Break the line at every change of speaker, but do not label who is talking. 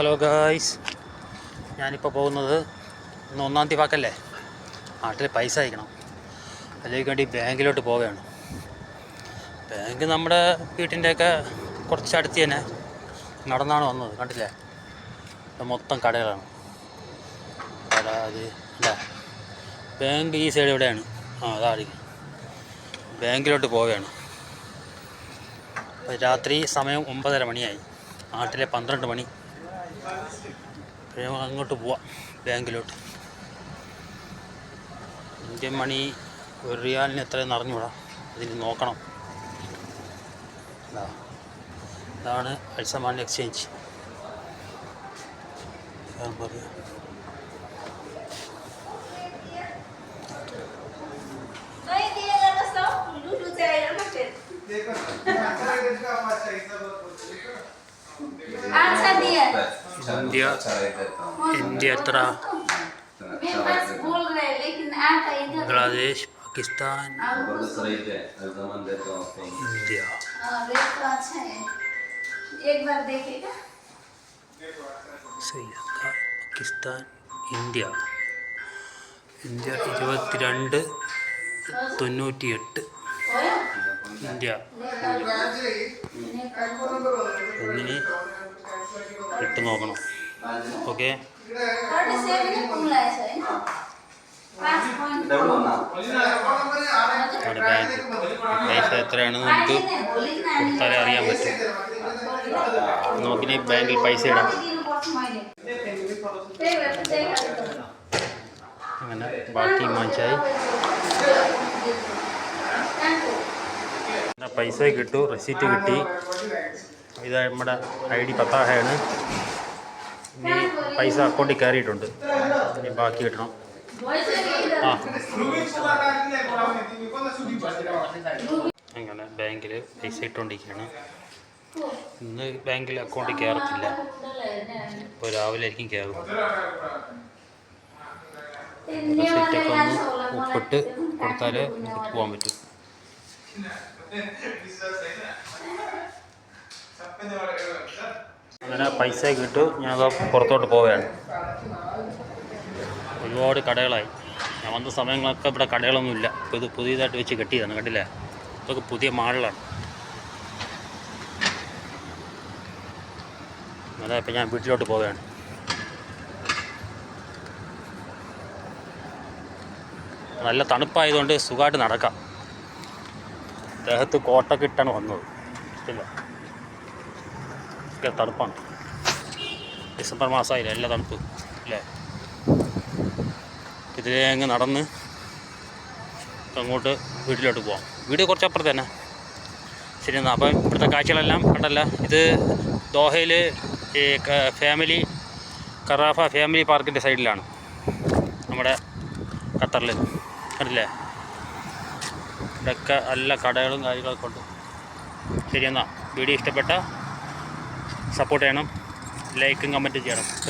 Hello guys ഞാനിപ്പോൾ പോകുന്നത് ഇന്ന് ഒന്നാം തീയതി വാക്കല്ലേ? നാട്ടിൽ പൈസ അയക്കണം. അതിലേക്ക് വേണ്ടി ബാങ്കിലോട്ട് പോവുകയാണ്. ബാങ്ക് നമ്മുടെ വീട്ടിന്റെയൊക്കെ കുറച്ച് അടുത്ത് തന്നെ നടന്നാണ് വന്നത്. കണ്ടില്ലേ? മൊത്തം കടകളാണ്. കട അത് അല്ല? ബാങ്ക് ഈ സൈഡ് എവിടെയാണ് ആ അതായിരിക്കും ബാങ്കിലോട്ട് പോവുകയാണ്. രാത്രി സമയം ഒമ്പതര മണിയായി. നാട്ടിലെ പന്ത്രണ്ട് മണി. നമുക്ക് അങ്ങോട്ട് പോവാം ബാങ്കിലോട്ട്. ഇന്ത്യൻ മണി ഒരു റിയാലിന് എത്രയെന്ന് അറിഞ്ഞൂടാ അതിന് നോക്കണം. ഇതാ. ഇതാണ് അൽസമാൻ എക്സ്ചേഞ്ച്. പറയാം
दिएगा तो सब लूट जाएगा ना फिर अच्छा दिया
ഇന്ത്യ ഇന്ത്യ എത്ര
मेरे पास बोल रहे हैं लेकिन आता इधर
ബംഗ്ലാദേശ് പാകിസ്ഥാൻ
और
बहुत सही है अल्जमन देता हूँ
ഇന്ത്യ
हाँ, रेट तो अच्छा है एक बार देखेगा
ശ്രീലങ്ക പാകിസ്ഥാൻ ഇന്ത്യ ഇന്ത്യ ഇരുപത്തിരണ്ട് തൊണ്ണൂറ്റിയെട്ട്
होया?
ഇന്ത്യ ഇട്ട് നോക്കണം. ഓക്കെ? പൈസ എത്രയാണെന്ന് നമുക്ക് കൊടുത്താലേ അറിയാൻ പറ്റും. നോക്കിനി ബാങ്കിൽ പൈസ ഇടാം. അങ്ങനെ ബാക്കി മാച്ചായി പൈസ കിട്ടു റെസീറ്റ് കിട്ടി. ഇത് നമ്മുടെ ഐ ഡി പത്താഹയാണ്. ഇനി പൈസ അക്കൗണ്ടിൽ കയറിയിട്ടുണ്ട്. ഇനി ബാക്കി കിട്ടണം. അങ്ങനെ ബാങ്കിൽ പൈസ ഇട്ടുകൊണ്ടിരിക്കുകയാണ് ഇന്ന് ബാങ്കിൽ അക്കൗണ്ടിൽ കയറത്തില്ല ഇപ്പോൾ രാവിലെ ആയിരിക്കും കയറും റെസിപ്റ്റൊക്കെ ഒന്ന് ഉപ്പിട്ട് കൊടുത്താലേ നമുക്ക് പോകാൻ പറ്റും. അങ്ങനെ പൈസ കിട്ടു. ഞാൻ പുറത്തോട്ട് പോവുകയാണ്. ഒരുപാട് കടകളായി. ഞാൻ വന്ന സമയങ്ങളൊക്കെ ഇവിടെ കടകളൊന്നുമില്ല ഇപ്പോൾ ഇത് പുതിയതായിട്ട് വെച്ച് കെട്ടിയതാണ് കണ്ടില്ലേ? ഇതൊക്കെ പുതിയ മാളിലാണ്. അതെ ഇപ്പം ഞാൻ വീട്ടിലോട്ട് പോവുകയാണ്. നല്ല തണുപ്പായതുകൊണ്ട് സുഖമായിട്ട് നടക്കാം. ദേഹത്ത് കോട്ടൊക്കെ ഇട്ടാണ് വന്നത്. ഇല്ല ഭയങ്കര തണുപ്പാണ്. ഡിസംബർ മാസമായില്ല എല്ലാ തണുപ്പ് അല്ലേ? ഇതിലേ അങ്ങ് നടന്ന് അങ്ങോട്ട് വീട്ടിലോട്ട് പോവാം. വീട് കുറച്ച് അപ്പുറത്ത് തന്നെ. ശരി എന്നാൽ അപ്പം ഇവിടുത്തെ കാഴ്ചകളെല്ലാം കണ്ടല്ല. ഇത് ദോഹയിൽ ഈ ഫാമിലി കറാഫ ഫാമിലി പാർക്കിന്റെ സൈഡിലാണ്. നമ്മുടെ ഖത്തറിൽ കണ്ടില്ലേ? ഇവിടെയൊക്കെ നല്ല കടകളും കാര്യങ്ങളൊക്കെ ഉണ്ട്. ശരി എന്നാൽ വീഡിയോ ഇഷ്ടപ്പെട്ട സപ്പോർട്ട് ചെയ്യണം ലൈക്കും കമന്റും ചെയ്യണം. ഓക്കെ